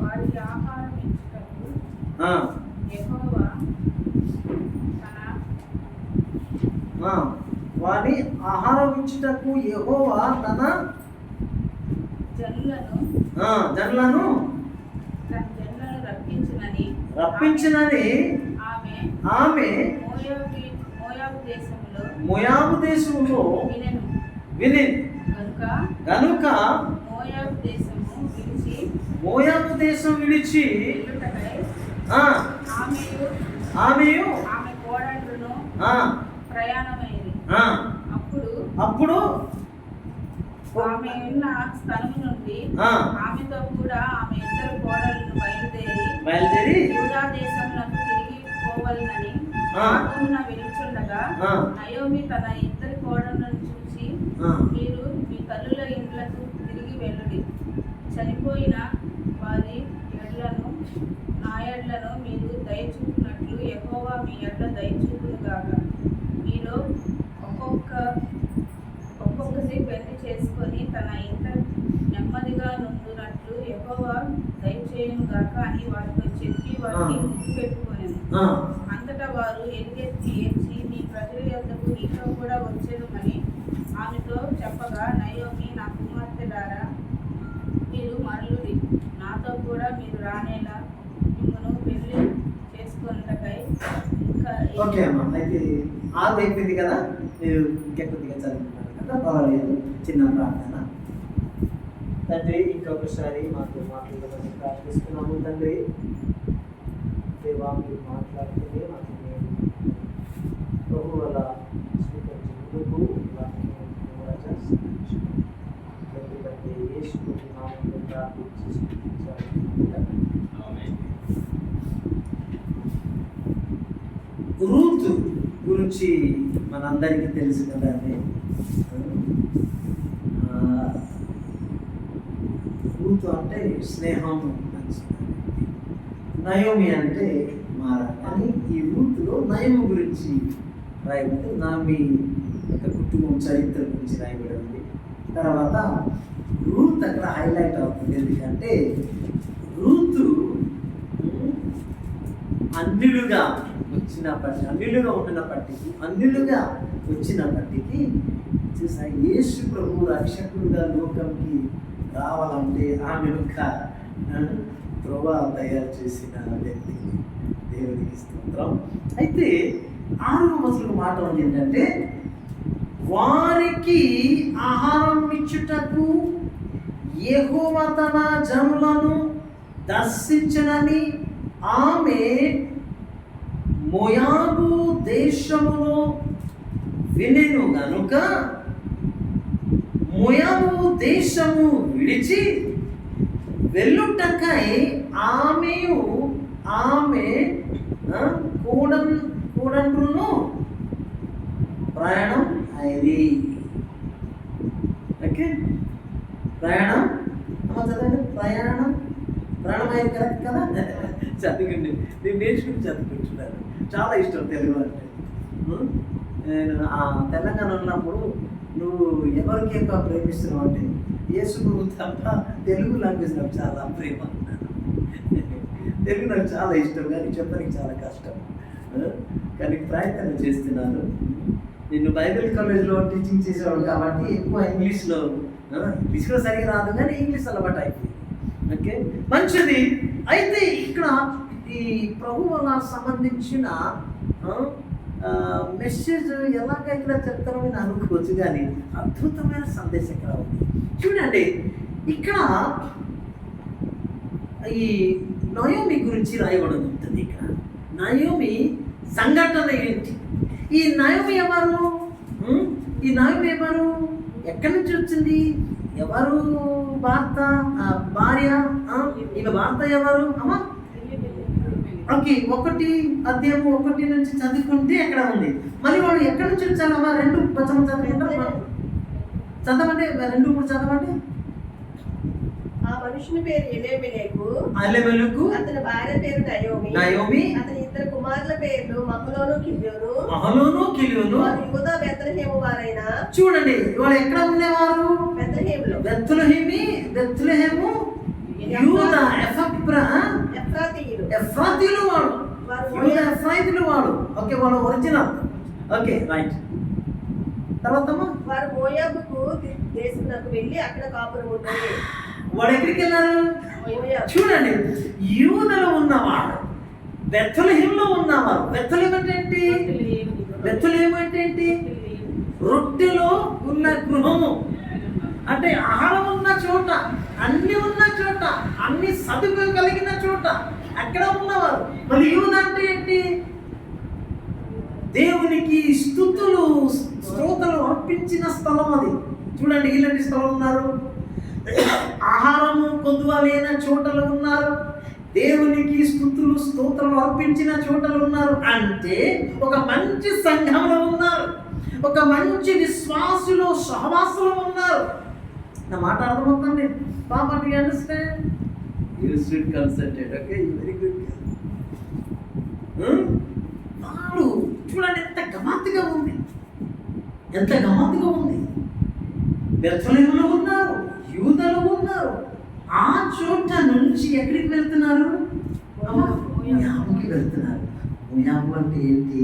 వారికి ఆహారం ఇచ్చుటకు ఆ, యెహోవా తన ఆ, వాని ఆహారం ఇచ్చుటకు యెహోవా తన జనులను జనులను తన జనులను రప్పించినని రప్పించినని ఆమె ఆమె మోయాబు దేశంలో మోయాబు దేశంలో వినెను. విని కనుక గనుక మోయాబు విడిచి మోయాబు దేశం విడిచి ఆమెయు ప్రయాణమైంది అప్పుడు అప్పుడు ఆమె ఉన్న స్థలము నుండి ఆమెతో కూడా ఆమె ఇద్దరు కోడలను బయలుదేరి బయలుదేరి యూదా దేశంలోకి తిరిగి పోవలనని ఆ. మార్గమున వెలుచుండగా. నయోమి తన ఇద్దరు కోడలను చూసి మీరు మీ తల్లుల ఇండ్లకు తిరిగి వెళ్ళుడి చనిపోయిన నా ఎడ్లను మీరు దయచూపినట్లు యెహోవా మీ ఎడ్ల దయచూపునుగాక. మీలో ఒక్కొక్క ఒక్కొక్కసి పెళ్ళి చేసుకొని తన ఇంట నెమ్మదిగా నుండునట్లు యెహోవా దయచేయునుగాక అని వారితో చెప్పి వారిని పెట్టుకొనెను ఆ, అంతటా వారు ఎలుగెత్తి ఏడ్చి మీ ప్రజల యొద్దకు నీతో కూడా వచ్చేదమని ఆమెతో చెప్పగా నయోమి నా కుమార్తెలారా మీరు మరలుడి. నాతో కూడా మీరు రానేలా మిమ్మను పెళ్ళి చేసుకున్నటకై ఇంకా ఓకే అమ్మా. అయితే ఆరు అయిపోయింది కదా? మీరు ఇంకా కొద్దిగా చదువుకున్నారు కదా? పర్వాలేదు. చిన్న ప్రార్థన. తండ్రి ఇంకొకసారి మాకు మాట్లాడమని ప్రార్థిస్తున్నాము తండ్రి. దేవా మీరు మాట్లాడితే మాకు ప్రభు వల్ల స్వీకరించినందుకు వాటిని రాజా తండ్రి యేసు నామంలో ప్రార్థించి. రూత్ గురించి మనందరికీ తెలుసు కదా అది రూత్ అంటే స్నేహం మంచిది నయోమి అంటే మార. కానీ ఈ రూత్లో నయము గురించి రాయబడింది. నామి యొక్క కుటుంబం చరిత్ర గురించి రాయబడింది. తర్వాత రూత్ అక్కడ హైలైట్ అవుతుంది. ఎందుకంటే రూతు అన్యులుగా వచ్చినప్పటికీ అన్యులుగా ఉంటున్నప్పటికీ అన్యులుగా వచ్చినప్పటికీ చూసా యేసు ప్రభు రక్షకుడుగా లోకంకి రావాలంటే ఆమె యొక్క ఆ, త్రోవ తయారు చేసిన వ్యక్తి దేవునికి స్తోత్రం. అయితే ఆరవ మసలు మాట ఉంది ఏంటంటే వారికి ఆహారం ఇచ్చుటకు యెహోవ తన జనులను దర్శించనని ఆమె మోయాబు దేశములో వినెను గనుక మోయాబు దేశము విడిచి వెళ్ళుటకై ఆమెయు ఆమె ఆ, కూడన్ కూడండ్రును ప్రయాణం అయింది ఓకే? ప్రయాణం? చదవండి. ప్రయాణం? ప్రయాణం అయింది కరెక్ట్ కదా? చదవండి నేను నేర్చుకుని చదువుకుంటున్నాను. చాలా ఇష్టం తెలుగు అంటే. నేను ఆ తెలంగాణ ఉన్నప్పుడు నువ్వు ఎవరికి ఎక్కువ ప్రేమిస్తున్నావు అంటే యేసు తప్ప తెలుగు లాంగ్వేజ్ నాకు చాలా ప్రేమ. తెలుగు నాకు చాలా ఇష్టం కానీ చెప్పడానికి చాలా కష్టం. కానీ ప్రయత్నం చేస్తున్నాను. నేను బైబిల్ కాలేజ్లో టీచింగ్ చేసేవాడు కాబట్టి ఎక్కువ ఇంగ్లీష్లో ఆ, ఇంగ్లీష్ కూడా సరిగా రాదు కానీ ఇంగ్లీష్ అలవాటు అయిపోయింది. ఓకే? మంచిది. అయితే ఇక్కడ ఈ ప్రభువు నాకు సంబంధించిన మెసేజ్ ఎలాగ ఇక్కడ చెప్తారో నేను అనుకోవచ్చు కానీ అద్భుతమైన సందేశం ఇక్కడ ఉంది. చూడండి ఇక్కడ ఈ నయోమి గురించి రాయబడి ఉంటుంది ఇక్కడ. నయోమి సంఘటన ఏంటి? ఈ నయోమి ఎవరు? ఈ నయోమి ఎవరు? ఎక్కడి నుంచి వచ్చింది? ఎవరు భర్త ఆ, భార్య? ఈమె భర్త ఎవరు? అమ్మా ఓకే ఒకటి అధ్యాయం ఒకటి నుంచి చదువుకుంటే ఎక్కడ ఉంది? మళ్ళీ వాడు ఎక్కడి నుంచి వచ్చారమ్మా రెండు పచ్చమ చదవండి. చదవండి రెండు మూడు చదవండి. ఆ మనుషుని పేరు ఎలేమెలకు అల్లెమెలకు అతని భార్య పేరు నయోమి. నయోమి. అతని ఇద్దరు కుమారుల పేర్లు మహలోను కిల్యోను. మహలోను కిలియోను. వారు యువత బెత్తలహేము వారైన? చూడండి వాళ్ళు ఎక్కడ ఉండేవారు బెత్తలహేములో బెత్తులహేమి బెత్తులహేము యూద ఎఫ్రా? ఎఫ్రాతీయులు ఎఫ్రాతీలు వాడు. వారు యూదా ఎఫ్రాయితులు వాడు. ఓకే వాడు ఒరిజినల్. Okay right. తర్వాత వారు మోయాబుకు దేశమునకు వెళ్ళి అక్కడ కాపురం ఉంటుంది. వాడు ఎక్కడికి వెళ్ళారు? చూడండి యూదలో ఉన్నవాడు బెత్తలహింలో ఉన్నవారు బెత్తలహీం అంటే ఏంటి? బెత్తలహీం అంటే ఏంటి? రొట్టెలో ఉన్న గృహము. అంటే ఆహారం ఉన్న చోట అన్ని ఉన్న చోట. అన్ని సదుపు కలిగిన చోట అక్కడ ఉన్నవారు. మరి యూద అంటే ఏంటి? దేవునికి స్థుతులు స్తోతలు అర్పించిన స్థలం అది. చూడండి ఇలాంటి స్థలం ఉన్నారు. ఆహారము కొద్దువ చోటలు ఉన్నారు. దేవునికి స్థుతులు స్తోత్రం అర్పించిన చోటలు ఉన్నారు. అంటే ఒక మంచి సంఘంలో ఉన్నారు. ఒక మంచి విశ్వాసులు సహవాసులు ఉన్నారు. నా మాట అర్థమవుతుంది పాప D understand you should concentrate okay very good వాడు చూడండి ఎంత గమాత్తుగా ఉంది. ఎంత గమాత్తుగా ఉంది. బెత్తలేములు ఉన్నారు? యూదలు ఉన్నారు. ఆ చోట నుంచి ఎక్కడికి వెళ్తున్నారు? ముయాబుకి వెళ్తున్నారు. ముయాబు అంటే ఏంటి?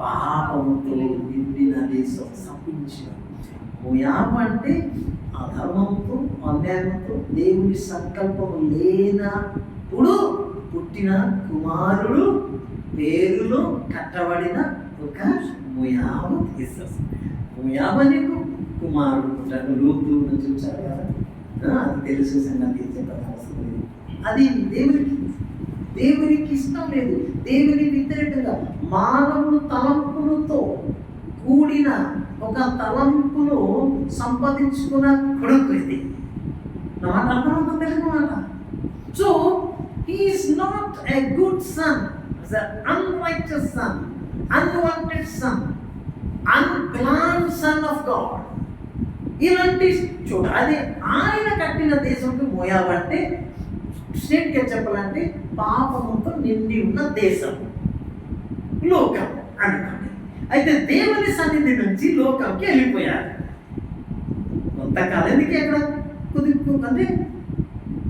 పాపముతో నిండిన దేశం సంపించిన ముయాబు అంటే అధర్మంతో అన్యాయంతో దేవుని సంకల్పం లేనప్పుడు పుట్టిన కుమారుడు పేరులో కట్టబడిన ఒక ముయాబు తీసస్ ముయాబు నీకు కుమారుడు పుట్టాడు రూపు చూచారు కదా. అది తెలుసు సంగతి చెప్పడం లేదు అది దేవునికి దేవునికి ఇష్టం లేదు. దేవుని వ్యతిరేకంగా మానవుడు తలంపులతో కూడిన ఒక తలంపును సంపాదించుకున్న కొడుకు ఇది. నా మాట అర్థమవుతుంది తెలుగు మాట? So he is not a good son unrighteous son unwanted son unplanned son of God ఇలాంటి చూడ అది ఆయన కట్టిన దేశంకి పోయావంటే స్టేట్గా చెప్పాలంటే పాపముతో నిండి ఉన్న దేశం. లోకం అనుకోండి అయితే దేవుని సన్నిధి నుంచి లోకంకి వెళ్ళిపోయారు. కొంతకాలానికి ఎక్కడ? కొద్ది అంటే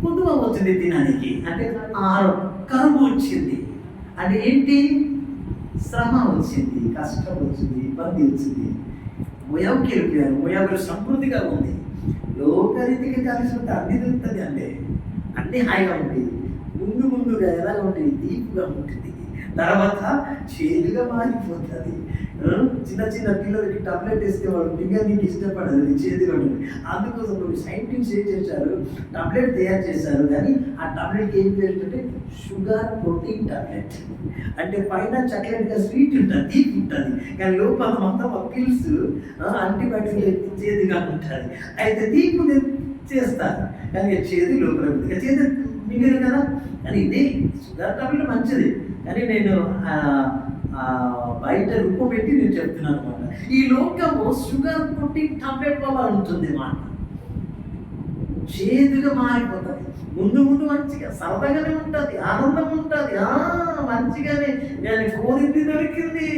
కుదువ వచ్చింది తినడానికి. అంటే ఆరు కరువు వచ్చింది. అంటే ఏంటి? శ్రమ వచ్చింది కష్టం వచ్చింది ఇబ్బంది వచ్చింది. ముయాబుకి వెళ్ళిపోయారు. ముయాబులు సమృద్ధిగా ఉంది. లోకరీతికి కలిసి ఉంటే అన్ని దొరుకుతుంది అంటే అన్ని హాయిగా ఉంటుంది ముందు ముందుగా ఎలా ఉంటుంది దీపుగా ఉంటుంది తర్వాత చేదుగా మారిపోతుంది. చిన్న చిన్న పిల్లలకి టాబ్లెట్ వేస్తే వాళ్ళు మిగతానికి ఇష్టపడదు చేదుగా ఉంటుంది అందుకోసం కొన్ని సైంటిస్ట్ ఏం చేశారు? టాబ్లెట్ తయారు చేశారు. కానీ ఆ టాబ్లెట్కి ఏం పేరు అంటే షుగర్ ప్రోటీన్ టాబ్లెట్ అంటే పైన చాక్లెట్గా స్వీట్ ఉంటుంది తీపి ఉంటుంది. కానీ లోపల మొత్తం పిల్స్ యాంటీబయాటిక్ చేదుగా ఉంటుంది. అయితే తీపి చేస్తారు. కానీ ఇక చేదు లోపల ఇక చేదు మిగిలి కదా? కానీ ఇదే షుగర్ టాబ్లెట్ మంచిది. కానీ నేను ఆ, బయట రూపు పెట్టి నేను చెప్తున్నాను అనమాట. ఈ లోకము షుగర్ పుట్టి టాబ్లెట్ వల్ల ఉంటుంది మాట. చేదుగా మారిపోతుంది. ముందు ముందు మంచిగా సరదాగానే ఉంటుంది ఆనందం ఉంటుంది. ఆ మంచిగానే. నేను కోరింది దొరికింది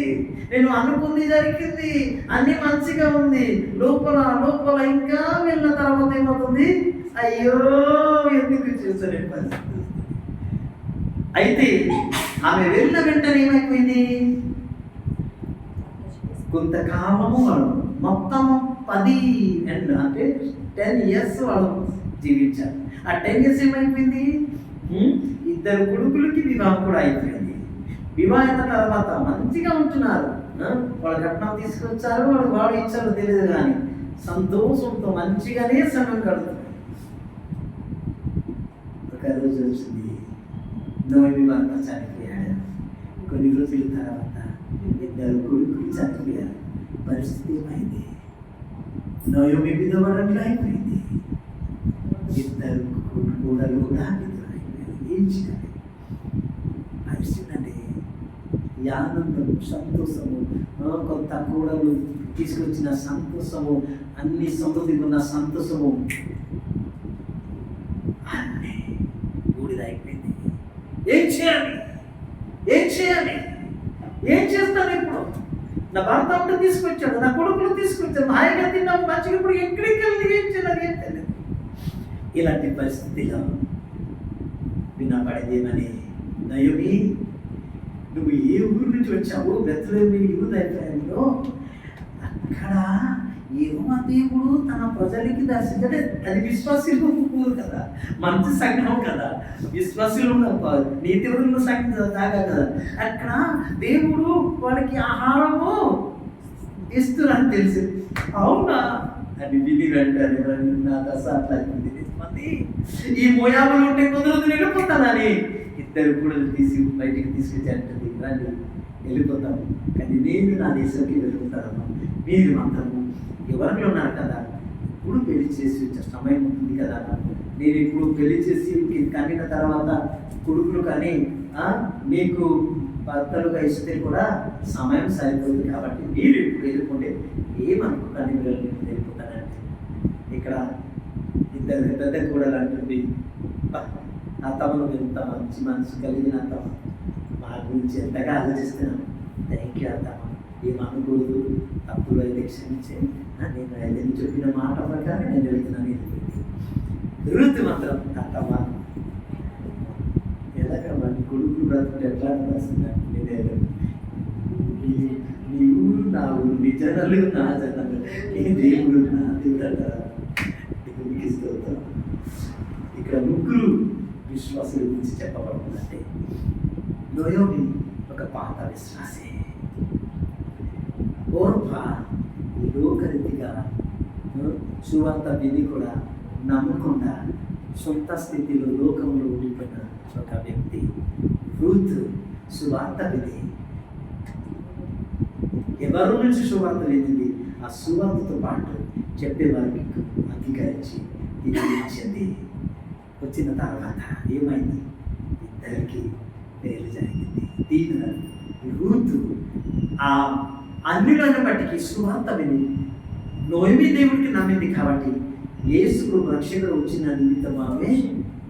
నేను అనుకుంది జరిగింది అన్నీ మంచిగా ఉంది. లోపల లోపల ఇంకా వెళ్ళిన తర్వాత ఏమవుతుంది? అయ్యో ఎందుకు చేశాను పరిస్థితి? అయితే ఆమె వెళ్ళిన వెంటనే ఏమైపోయింది? కొంతకాలము వాళ్ళు మొత్తం పది ఎండ్ అంటే టెన్ ఇయర్స్ వాళ్ళు జీవించారు. ఆ టెన్ ఇయర్స్ ఏమైపోయింది? ఇద్దరు కొడుకులకి వివాహం కూడా అయిపోయింది. వివాహం తర్వాత మంచిగా ఉంటున్నారు. వాళ్ళ కట్నం తీసుకొచ్చారు వాళ్ళు వాడు ఇచ్చారు తెలియదు కానీ సంతోషంతో మంచిగానే సమయం గడుపుతుంది ఒక రోజు వచ్చింది. నోమి భర్త చనిపోయాడు. కొన్ని రోజుల తర్వాత ఇద్దరు కొడుకులు చనిపోయారు. పరిస్థితి ఏమైంది? నోయమి విధవరంలో అయిపోయింది. ఇద్దరు కూడలు కూడా విధవరైపోయారు ఏం చేయాలి? పరిస్థితి అంటే ఈ ఆనందం సంతోషము కొత్త కూడలు తీసుకొచ్చిన సంతోషము అన్ని సమృద్ధి ఉన్న సంతోషము అన్నీ బూడిదైపోయింది ఏం చేయాలి? ఏం చేయాలి? ఏం చేస్తాను ఇప్పుడు? నా భర్త ఒకటి తీసుకొచ్చాడు నా కొడుకులు తీసుకొచ్చాడు హాయిగా తిన్నాము మంచిగా ఇప్పుడు ఎక్కడికి వెళ్ళి ఏం చేయాలి ఏం తెలియదు. ఇలాంటి పరిస్థితిలో వినపడేదేమని నయోమి నువ్వు ఏ ఊరు నుంచి వచ్చావు బెత్తలేమి యూదైపోయంలో అక్కడ ఏమో దేవుడు తన ప్రజలకి దర్శించడే అది విశ్వాసులు ఊరు కదా. మంచి సంఘం కదా. విశ్వాసులు ఉన్న ప- నీతివరుల సంఘం దాకా కదా. అక్కడ దేవుడు వాళ్ళకి ఆహారము ఇస్తున్నారని తెలిసి అవునా? అని విని వెంటనే నా దశ అట్లా అయింది. మంది ఈ మోయాబులు ఉంటే కుదరదు వెళ్ళిపోతానని ఇద్దరు కూడా తీసి బయటికి తీసుకొచ్చి రండి వెళ్ళిపోతాము కానీ నేను నా దేశంకి వెళ్ళిపోతాను. మీరు మాత్రము ఎవరిలో ఉన్నారు కదా. ఇప్పుడు పెళ్ళి చేసి సమయం ఉంటుంది కదా. నేను ఇప్పుడు పెళ్ళి చేసి మీకు కనిన తర్వాత కొడుకులు కానీ మీకు భర్తలుగా ఇస్తే కూడా సమయం సరిపోతుంది కాబట్టి మీరు ఇప్పుడు ఎదుర్కొంటే ఏమనుకోకండి మీరు వెళ్ళిపోతానంటే ఇక్కడ ఇద్దరు పెద్ద కూడా అంటుంది నా తమను ఎంత మంచి మనసు కలిగిన తమ మా గురించి ఎంతగా ఆలోచిస్తున్నాను థ్యాంక్ యూ అత్తమ్మ. ఏమనకూడదు తప్పులు అయితే క్షమించే. నేను ఏదైనా చెప్పిన మాట ప్రకారం నేను వెళ్తున్నాను వెళ్ళిపోయింది రుతు మాత్రం అత్తమ్మ ఎలాగ మన కొడుకు బ్రతుకు ఎట్లా రాసిందంటే నేను నీ- ఊరు నా ఊరు నీ జనాలు నా జనాలు నీ దేవుడు నా దేవుడు అంటారా? దేవునికి స్తోత్రం. ఇక్కడ ముగ్గురు విశ్వాసుల గురించి చెప్పబడుతుందంటే నోయోమి ఒక పాత విశ్వాసే. ఓర్ప లోకరీతిగా సువార్త విని కూడా నమ్మకుండా సొంత స్థితిలో లోకంలో ఉండిపోయిన ఒక వ్యక్తి. రూత్ సువార్త విని ఎవరి నుంచి సువార్త వినింది ఆ సువార్తతో పాటు చెప్పేవారికి అంగీకరించి తిరిగించింది. వచ్చిన తర్వాత ఏమైంది? ఇద్దరికి పేరు జరిగింది. దీని రూతు ఆ అన్నిలను సువార్త విని నోయమి దేవుడికి నమ్మింది కాబట్టి? యేసు రక్షకుడు వచ్చిన నిమిత్తం ఆమె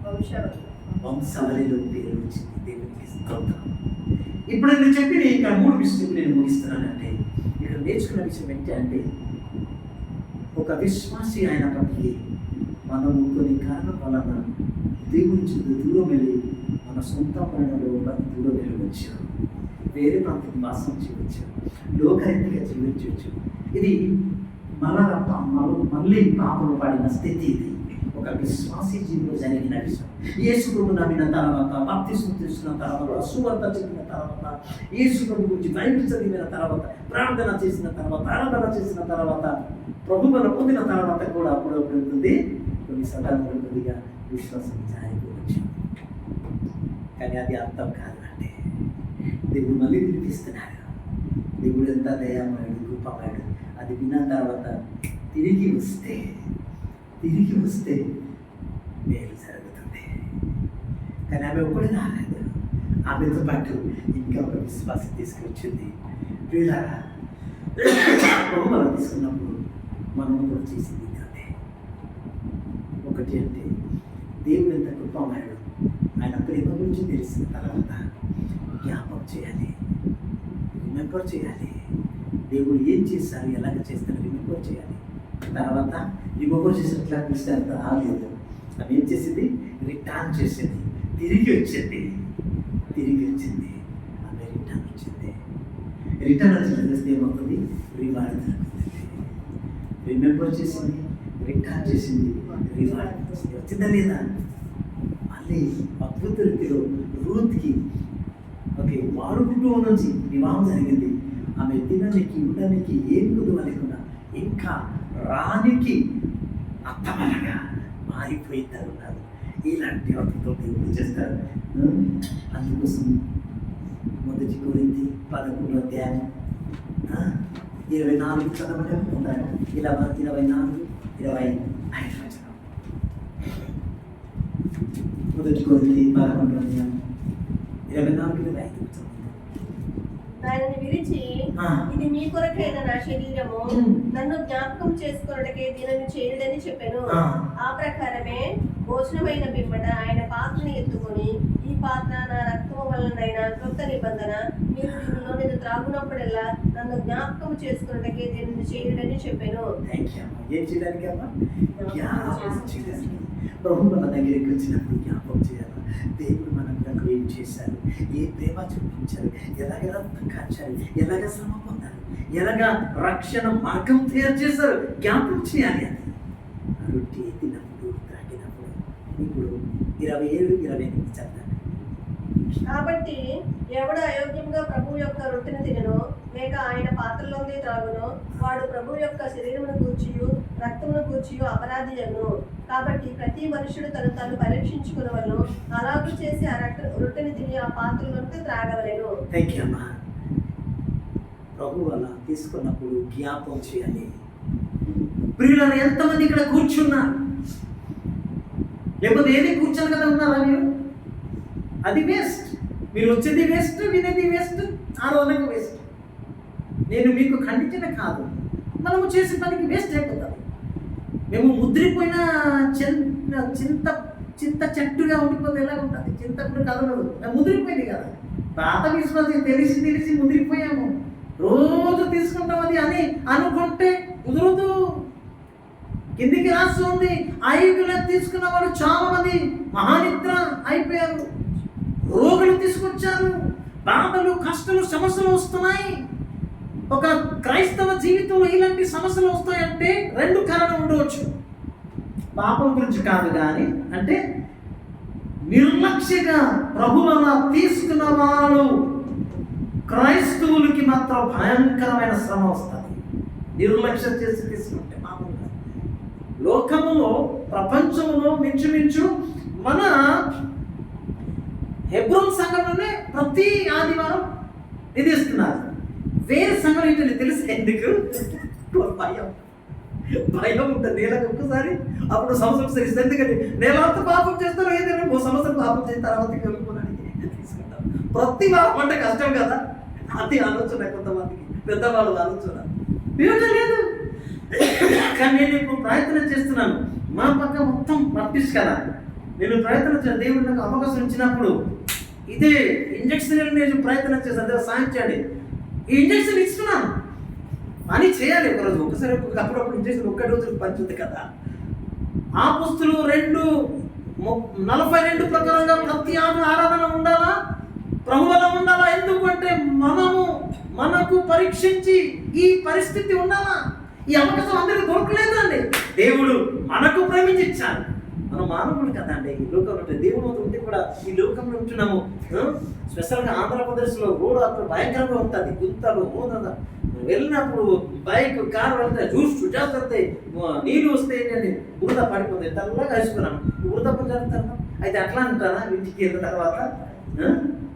వంశావళి వంశావళిలో పేరు వచ్చింది. దేవుడికి స్తోత్రం. ఇప్పుడు నేను చెప్పిన ఇక్కడ మూడు విషయం నేను ముగిస్తున్నానంటే ఇక్కడ నేర్చుకున్న విషయం ఏంటి అంటే ఒక విశ్వాసి అయినప్పటికీ మనము కొన్ని కారణం వలన దేవుని నుంచి దూరం వెళ్ళి మన సొంత పనులలో దూరం వెళ్ళి వచ్చాము. వేరే ప్రాంతం వాసం చేయవచ్చు లోకరీతిగా జీవించవచ్చు ఇది మన మనలో మళ్ళీ పాపలు పడిన స్థితి ఇది. ఒక విశ్వాసీ జీవితంలో జరిగిన విషయం. యేసుప్రభు నమ్మిన తర్వాత బాప్తిస్మ చేసిన తర్వాత సువార్త చెప్పిన తర్వాత యేసుప్రభు గురించి బైబిల్ చదివిన తర్వాత ప్రార్థన చేసిన తర్వాత ఆరాధన చేసిన తర్వాత ప్రభువును పొందిన తర్వాత కూడా అప్పుడు ఉంటుంది. కొన్ని సందర్భాలు విశ్వాసం జారిపోవచ్చు. కానీ అది అర్థం కాదు. దేవుడు మళ్ళీ వినిపిస్తున్నాడు దేవుడు ఎంత దయామయుడు గొప్పవాడు అది విన్న తర్వాత తిరిగి వస్తే తిరిగి వస్తే మేలు జరుగుతుంది. కానీ ఆమె ఒక్కడే రాలేదు. ఆమెతో పాటు ఇంకా ఒక విశ్వాసం తీసుకొచ్చింది. వీళ్ళారా తీసుకున్నప్పుడు మనం కూడా చేసింది అదే ఒకటి అంటే దేవుడు ఎంత కృపమయుడు ఆయన ప్రేమ గురించి తెలిసిన తర్వాత జ్ఞాపకం చేయాలి. రిమెంబర్ చేయాలి. దేవుడు ఏం చేస్తారు ఎలాగ చేస్తారు రిమెంబర్ చేయాలి. తర్వాత రిమెంబర్ చేసినట్లా క్రిస్టియన్ ఆగలేదు. అది ఏం చేసింది? రిటర్న్ చేసింది. తిరిగి వచ్చింది. తిరిగి వచ్చింది. ఆమె రిటర్న్ వచ్చింది. రిటర్న్ వచ్చిన చేస్తే ఏమవుతుంది? రివార్డ్ దొరుకుతుంది రిమెంబర్ చేసింది. రిటర్న్ చేసింది. రివార్డ్ వచ్చిందా లేదా? మళ్ళీ అద్భుత రీతిలో రూత్కి ఓకే వాడు కుటుంబం నుంచి వివాహం జరిగింది. ఆమె తినడానికి ఉండడానికి ఏం కుదువ లేకుండా ఇంకా రానికి అత్తమలగా మారిపోయి తరుణాలు ఇలాంటి అర్థంతో దేవుడు చేస్తారు. అందుకోసం మొదటి గురించి పదకొండు అధ్యాయం. ఇరవై నాలుగు చదవడం ఉన్నారు ఇలా ఇరవై నాలుగు ఇరవై ఐదు మొదటి కొరింథీ పదకొండు అధ్యాయం. దానిని విరిచి. ఇది మీ కొరకైన నా శరీరము. నన్ను జ్ఞాపకం చేసుకున్నటకే దీనిని చేయుడని చెప్పాను ఆ. ఆ ప్రకారమే భోజనమైన పిమ్మట ఆయన పాత్రని ఎత్తుకొని ఈ పాత్ర నా రక్తము వలనైన కొత్త నిబంధన మీరు దీనిలో నేను త్రాగునప్పుడల్లా నన్ను జ్ఞాపకం చేసుకున్నటకే దీనిని చేయుడని చెప్పాను. ఏం చేయడానికి అమ్మా? జ్ఞాపకం చేయడానికి. ప్రభు మన దగ్గరికి వచ్చినప్పుడు జ్ఞాపకం చేయాలి? దేవుడు మన కొరకు ఏం చేశారు ఏ ప్రేమ చూపించారు ఎలాగ రక్తం కాచారు ఎలాగ శ్రమ పొందారు ఎలాగ రక్షణ మార్గం తయారు చేశారు? జ్ఞాపకం చేయాలి అది. రొట్టె తిన్నప్పుడు త్రాగినప్పుడు ఇప్పుడు ఇరవై ఏడు ఇరవై ఎనిమిది కాబట్టి ఎవడు అయోగ్యంగా ప్రభు యొక్క రొట్టెను తినను లేక ఆయన పాత్రలోనే త్రాగును వాడు ప్రభు యొక్క శరీరమును కూర్చియు రక్తమును కూర్చియు అపరాధి అను కాబట్టి ప్రతి మనుషుడు తను తాను పరీక్షించుకునవలను అలాగూ చేసి ఆ రక్త రొట్టెని తిని ఆ పాత్రలోనే త్రాగలేను ప్రభు అలా తీసుకున్నప్పుడు జ్ఞాపం చేయాలి. ప్రియులను ఎంతమంది ఇక్కడ కూర్చున్నారు? లేకపోతే ఏది కూర్చొని కదా ఉన్నారా మీరు? అది వేస్ట్ మీరు వచ్చేది వేస్ట్ వినేది వేస్ట్ ఆరోధనకు వేస్ట్ నేను మీకు ఖండించిన కాదు. మనము చేసే పనికి వేస్ట్ అయిపోతుంది. మేము ముద్రిపోయిన చింత చింత చింత చెట్టుగా ఉండిపోతే ఎలా ఉంటుంది? చింతకుడు కదలదు ముదిరిపోయింది కదా. పాత విశ్వాసం తెలిసి తెలిసి ముదిరిపోయాము. రోజు తీసుకుంటాం అది అని అనుకుంటే కుదరదు. కిందికి రాస్తుంది ఉంది తీసుకున్న వాళ్ళు చాలా మంది మహానిద్ర అయిపోయారు. రోగులు తీసుకొచ్చారు. బాధలు కష్టాలు సమస్యలు వస్తున్నాయి. ఒక క్రైస్తవ జీవితంలో ఇలాంటి సమస్యలు వస్తాయంటే రెండు కారణం ఉండవచ్చు. పాపం గురించి కాదు కానీ అంటే నిర్లక్ష్యగా ప్రభువల తీసుకున్న వాళ్ళు క్రైస్తవులకి మాత్రం భయంకరమైన శ్రమ వస్తుంది. నిర్లక్ష్యం చేసి తీసుకుంటే పాపం లోకములో ప్రపంచంలో మించుమించు మన హెబ్రోన్ సంఘంలోనే ప్రతి ఆదివారం ఇది ఇస్తున్నారు వేరే సంఘం ఏంటంటే తెలుసు ఎందుకు? భయం. భయం ఉంటుంది నేలకు ఒక్కసారి. అప్పుడు సంవత్సరం సరిస్తుంది ఎందుకంటే నేను అంత పాపం చేస్తాను ఏదైనా ఓ సంవత్సరం పాపం చేసిన తర్వాత వెళ్ళిపోవడానికి తీసుకుంటాం ప్రతి వారం అంటే కష్టం కదా. అది ఆలోచన కొంతమందికి పెద్దవాళ్ళు ఆలోచన. లేదు. కానీ నేను ఇప్పుడు ప్రయత్నం చేస్తున్నాను. మా పక్క మొత్తం వర్తిస్ నేను ప్రయత్నం చేసిన దేవుడు నాకు అవకాశం ఇచ్చినప్పుడు ఇదే ఇంజక్షన్ నేను ప్రయత్నం చేశాను దేవుడు సాయం చేయండి. ఈ ఇంజక్షన్ ఇస్తున్నాను. పని చేయాలి ఒకరోజు ఒకసారి అప్పుడప్పుడు ఇంజక్షన్ ఒక్క రోజు పంచుద్ది కదా. ఆ పుస్తులు రెండు ము- నలభై రెండు ప్రకారంగా ప్రతి ఆమె ఆరాధన ఉండాలా? ప్రభువల ఉండాలా? ఎందుకంటే మనము మనకు పరీక్షించి ఈ పరిస్థితి ఉండాలా? ఈ అవకాశం అందరికీ దొరకలేదండి. దేవుడు మనకు ప్రేమించి ఇచ్చాడు. మనం మానవుడు కదా అండి ఈ లోకంలో ఉంటే దేవుడు ఉంటే కూడా ఈ లోకంలో ఉంటున్నాము. స్పెషల్గా ఆంధ్రప్రదేశ్లో రోడ్ అక్కడ భయంకరంగా ఉంటుంది. గుంతలు మూదలు. వెళ్ళినప్పుడు బైక్ కారు వెళ్తే జ్యూస్ చుట్టేస్తే నీళ్ళు వస్తే ఏంటంటే బురద పడిపోతుంది తల్లగా వేసుకున్నాను బురద జరుగుతాను అయితే అట్లా అంటారా? ఇంటికి వెళ్ళిన తర్వాత ఆ?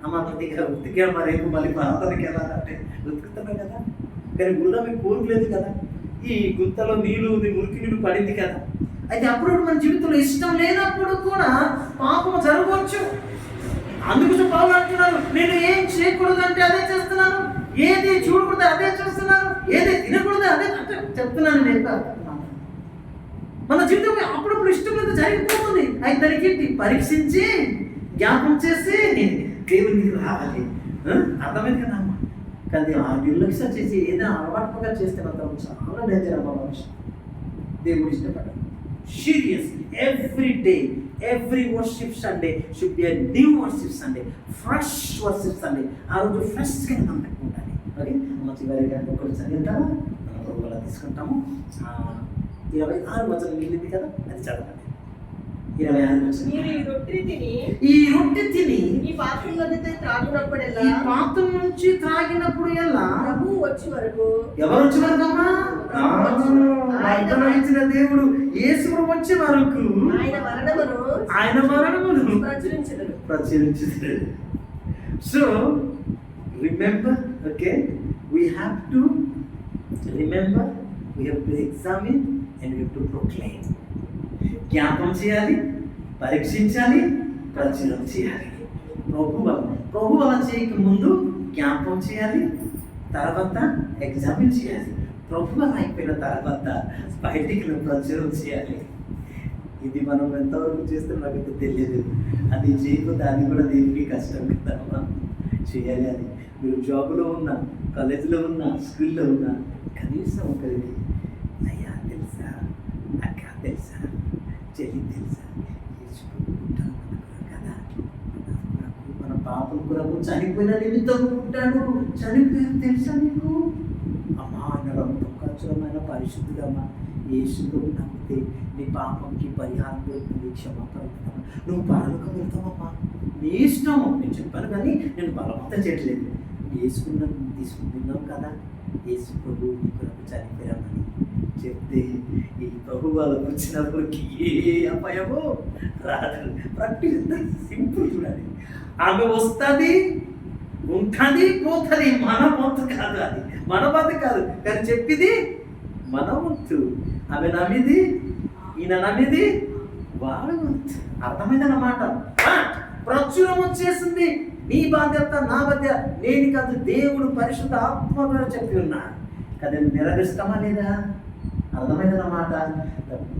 అమ్మ ఉతికా ఉతికా మరి మళ్ళీ మా ప్రార్థనకి వెళ్ళాలంటే ఉతుకుతున్నాం కదా. కానీ బురద మీకు కోరుకోలేదు కదా. ఈ గుంతలో నీళ్ళు ఉంది మురికి నీళ్ళు పడింది కదా. అయితే అప్పుడు మన జీవితంలో ఇష్టం లేనప్పుడు కూడా పాపం జరగవచ్చు. అందుకు పావులు అంటున్నారు నేను ఏం చేయకూడదు అంటే అదే చేస్తున్నాను. ఏది చూడకూడదు అదే చూస్తున్నాను. ఏది తినకూడదు అదే చెప్తున్నాను నేను మన జీవితంలో అప్పుడప్పుడు ఇష్టం మీద జరిగిపోతుంది అయితే దానికి పరీక్షించి జ్ఞాపం చేసి దేవునికి రావాలి. అర్థమైంది కదా అమ్మ? కానీ ఆ నిర్లక్ష్యం చేసి ఏదైనా అలవాటుగా చేస్తే మాత్రం చాలా డేంజర్ అమ్మ మనిషి. దేవుడు serious every day every worship Sunday should be new worship Sunday fresh worship Sunday ఆ రోజు ఫ్రెష్గా మనం పెట్టుకుంటాలి ఓకే అమ్మ చివరిగా ఒకటి చదివిద్దాము మనం తీసుకుంటాము. ఇరవై ఆరు వచనం మిగిలింది కదా అది చదవండి. ఇరవై ఆరు మీరు ఈ వచనం రొట్టెని తిని ఈ రొట్టె తిని ఈ పాత్రలోనే త్రాగునప్పుడెల్లా ఈ పాత్ర నుంచి త్రాగినప్పుడు ఎలా? ప్రభు వచ్చి వరకు. ఎవరు వచ్చే వరకమ్మా వాగ్దానం ఇచ్చిన దేవుడు యేసు వచ్చే వరకు ఆయన మరణమును ఆయన మరణమును ప్రచురించింది so remember okay we have to remember we have to examine and we to proclaim జ్ఞాపం చేయాలి పరీక్షించాలి ప్రచురం చేయాలి. ప్రభు ప్రభు అలా చేయక ముందు జ్ఞాపం చేయాలి తర్వాత ఎగ్జామిన్ చేయాలి. ప్రభు అయిపోయిన తర్వాత బయటికి ప్రచురం చేయాలి ఇది మనం ఎంతవరకు చేస్తే నాకైతే తెలియదు. అది చేయకపోతే అది కూడా దీనికి కష్టం కదా. చేయాలి అది. మీరు జాబ్లో ఉన్నా కాలేజీలో ఉన్నా స్కూల్లో ఉన్నా కనీసం ఒకరికి అయ్యా తెలుసా? అక్క తెలుసా? చెల్లి తెలుసా? యేసు మన కదా. మన పాపం కొరకు చనిపోయిన నిమిత్తం ఉంటాను చనిపోయాను తెలుసా నీకు? సంవత్సరమైన పరిశుద్ధుడమ్మా. యేసులో నమ్మితే నీ పాపంకి పరిహారం దొరుకుతుంది క్షమాపణ నువ్వు పరలోకం వెళ్తావమ్మా. నీ ఇష్టం నేను చెప్పాను కానీ నేను బలవంతం చేయట్లేదు. వేసుకున్నాం తీసుకుంటున్నాం కదా. యేసు ప్రభు నీ కొరకు చనిపోయామని చెప్తే ఈ ప్రభు వాళ్ళకు వచ్చినప్పటికి ఏ అపాయమో రాదు. ప్రాక్టీస్ సింపుల్ చూడాలి ఆమె వస్తుంది ఉంటుంది పోతుంది మన వంతు కాదు అది. మన వంతు కాదు. కానీ చెప్పింది మన వంతు ఆమె నమ్మిది ఈయన నమ్మిది వాడు వంతు అర్థమైందన్నమాట ప్రచురం వచ్చేసింది. నీ బాధ్యత నా బాధ్యత. నేను కాదు దేవుడు పరిశుద్ధ ఆత్మ ద్వారా చెప్పి ఉన్నా. కదా నెరవేరుస్తామా లేదా? అర్థమైందన్నమాట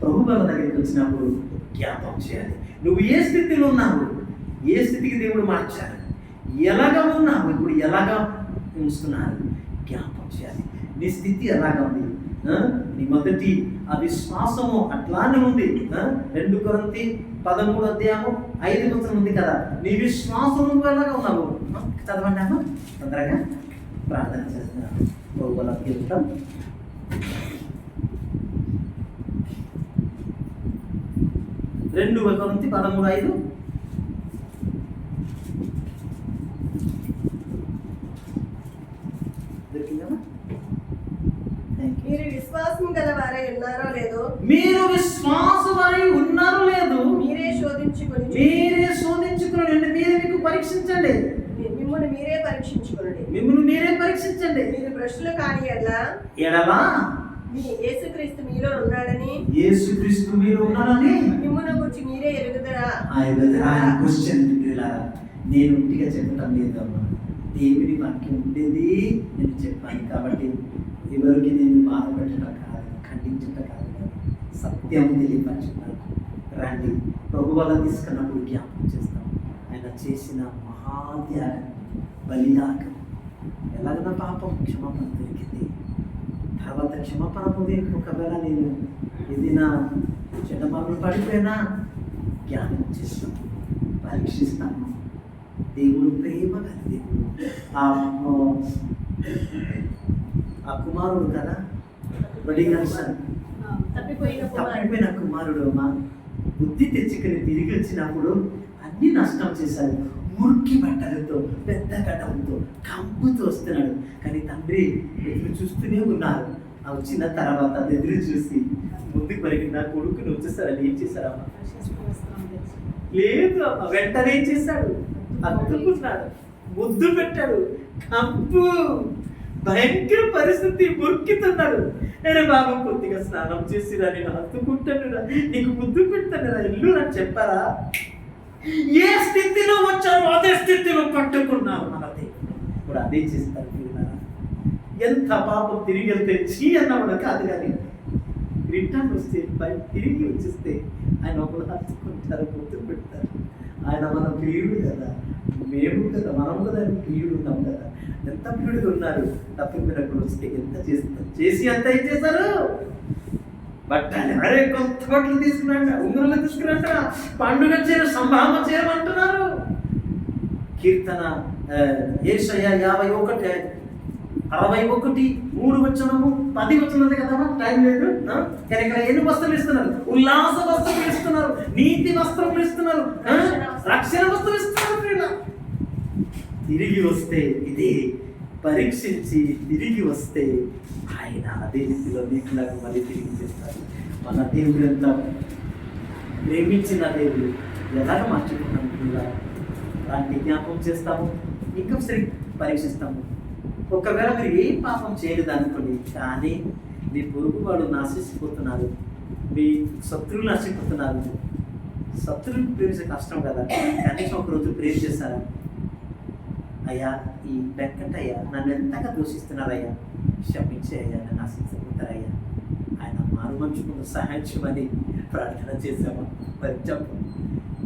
ప్రభు వాళ్ళ దగ్గరికి వచ్చినప్పుడు జ్ఞాపం చేయాలి. నువ్వు ఏ స్థితిలో ఉన్నావు? ఏ స్థితికి దేవుడు మార్చాలి ఎలాగా ఉన్నావు? ఇప్పుడు ఎలాగా ఉంచుతున్నారు? జ్ఞాపం చేయాలి. నీ స్థితి ఎలాగా ఉంది? నీ మొదటి ఆ విశ్వాసము అట్లానే ఉంది. రెండు కొరంతి పదమూడు అధ్యాయము ఐదు కొంచెం ఉంది కదా. నీ విశ్వాసం ఎలాగ ఎలాగా ఉన్నావు? చదవండి అమ్మా. తొందరగా ప్రార్థన చేస్తున్నాను ప్రభువులకి వెళ్తాం రెండు కొరంతి పదమూడు ఐదు దొరికిందమ్మా థ్యాంక్ యూ మీరు విశ్వాసం గల వారై ఉన్నారో లేదో మీరు విశ్వాసమై ఉన్నారో లేదు మీరే శోధించుకొని మీరే శోధించుకోండి మీరే మీకు పరీక్షించండి. మిమ్మల్ని మీరే పరీక్షించుకోండి. మిమ్మల్ని మీరే పరీక్షించండి. మీరు ప్రశ్నలు కాని ఎడ్లా ఎడలా? మీ యేసుక్రీస్తు మీలో ఉన్నాడని యేసుక్రీస్తు మీరు ఉన్నారని మిమ్మల్ని గురించి మీరే ఎరుగుదరా? ఆయన క్వశ్చన్ నేను ఇంటిగా చెప్పటం లేదమ్మా. దేవుని వాక్యం ఉండేది నేను చెప్పాను కాబట్టి ఎవరికి నేను బాధ పెట్టడం కాదు కాదు. సత్యం తెలియపరచున్నాను రండి. ప్రభు వల్ల తీసుకున్నప్పుడు జ్ఞాపకం చేస్తాం. ఆయన చేసిన మహాత్యాగం బలియాగం ఎలాగ పాపం క్షమాపణ దొరికింది. తర్వాత క్షమాపణ పొంది ఒకవేళ నేను ఏదైనా చెడ్డ పాపలు పడిపోయినా జ్ఞానం చేస్తాను పరీక్షిస్తాను దేవుడు ప్రేమ గల దేవుడు ఆ కుమారుడు కదా బడిగల్సన్ తప్పిపోయిన కుమారుడు తప్పిపోయిన కుమారుడు మా బుద్ధి తెచ్చుకుని తిరిగి వచ్చినప్పుడు అన్ని నష్టం చేశాడు. మురికి బట్టలతో పెద్ద గడ్డంతో కంపుతో వస్తున్నాడు. కానీ తండ్రి ఎదురు చూస్తూనే ఉన్నారు. ఆ వచ్చిన తర్వాత అది ఎదురు చూసి ముందుకు పరిగి నా కొడుకుని వచ్చేసారని ఏం చేశారమ్మా లేదు అమ్మ వెంటనే ఏం చేశాడు అద్దుకున్నాడు. ముద్దు పెట్టాడు. కంపు. భయంకర పరిస్థితి మురికితున్నాడు అరే బాబు కొద్దిగా స్నానం చేసిరా నేను హత్తుకుంటానురా నీకు ముద్దు పెడతానురా ఇల్లు అని చెప్పారా? ఏ స్థితిలో వచ్చారో అదే స్థితిలో పట్టుకున్నారు మనది. ఇప్పుడు అదే చేస్తారు పిల్లలారా. ఎంత పాపం తిరిగి వెళ్తే చీ అన్నవాడు కాదు కానీ రిటర్న్ వస్తే తిరిగి వచ్చేస్తే ఆయన ఒకళ్ళు హత్తుకుంటారు ముద్దు పెడతారు. ఆయన మన పేరు కదా. మేము కదా మనము కదా. ప్రియుడు ఉన్నాం కదా ఎంత ప్రియుడిగా ఉన్నారు తప్పిపోయినప్పుడు వస్తే ఎంత చేస్తారు చేసి ఎంత ఏం చేశారు? బట్టలు ఎవరే కొత్త బట్టలు తీసుకురంట ఉంగరాలు తీసుకురంట పండుగ చీర సంభామ చేయమంటున్నారు. కీర్తన ఏషయ ఏషయ్య యాభై ఒకటి అరవై ఒకటి మూడు వచనము పది వచనం కదా టైం లేదు కానీ ఇక్కడ ఎన్ని వస్త్రం ఇస్తున్నారు? ఉల్లాస వస్త్రం ఇస్తున్నారు నీతి వస్త్రం ఇస్తున్నారు రక్షణ వస్త్రం ఇస్తున్నారు. తిరిగి వస్తే ఇది పరీక్షించి తిరిగి వస్తే ఆయన అదే రీతిలో నీకు నాకు మళ్ళీ తిరిగి చేస్తారు. మన దేవుడు ఎంత ప్రేమించిన దేవుడు ఎలాగ మార్చుకున్నాను పిల్ల దాన్ని జ్ఞాపకం చేస్తాము ఇంకా సరి పరీక్షిస్తాము. ఒకవేళ మీరు ఏం పాపం చేయలేదు అనుకోండి కానీ మీ పొరుగు వాడు నశించిపోతున్నారు మీ శత్రువులు నశించిపోతున్నారు. శత్రువులు ప్రేమించే కష్టం కదా కనీసం ఒక రోజు ప్రేమ చేస్తారా అయ్యా ఈ వెంకటయ్య నన్ను ఎంతగా దూషిస్తున్నారయ్యా? క్షమించే అయ్యా నన్ను ఆశించబోతారయ్యా ఆయన మారు మనుషులకు సహాయం చేయమని ప్రార్థన చేశాము. మరి చెప్పు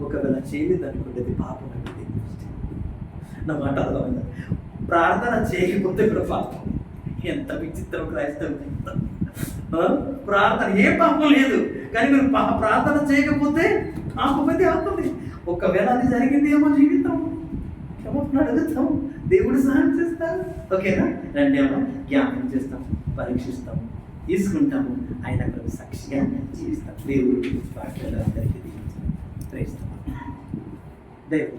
ఒకవేళ చేయలేదు అనుకుంటే పాపం అంటే నా మాట అర్థమైందా? ప్రార్థన చేయకపోతే కూడా పాపం. ఎంత విచిత్రం క్రైస్తవం ప్రార్థన ఏ పాపం లేదు. కానీ మీరు పా- ప్రార్థన చేయకపోతే కాకపోతే అవుతుంది. ఒకవేళ అది జరిగింది ఏమో జీవితం క్షమాపణ అడుగుతాం. దేవుడు సహాయం చేస్తాడు. ఓకేనా? రండి అమ్మ జ్ఞాపకం చేస్తాం పరీక్షిస్తాం తీసుకుంటాము. ఆయన కొరకు సాక్షిగా జీవిస్తాం. దేవుడు పాటలు అందరికీ దీవించాలి. ప్రేస్తాం దేవుడు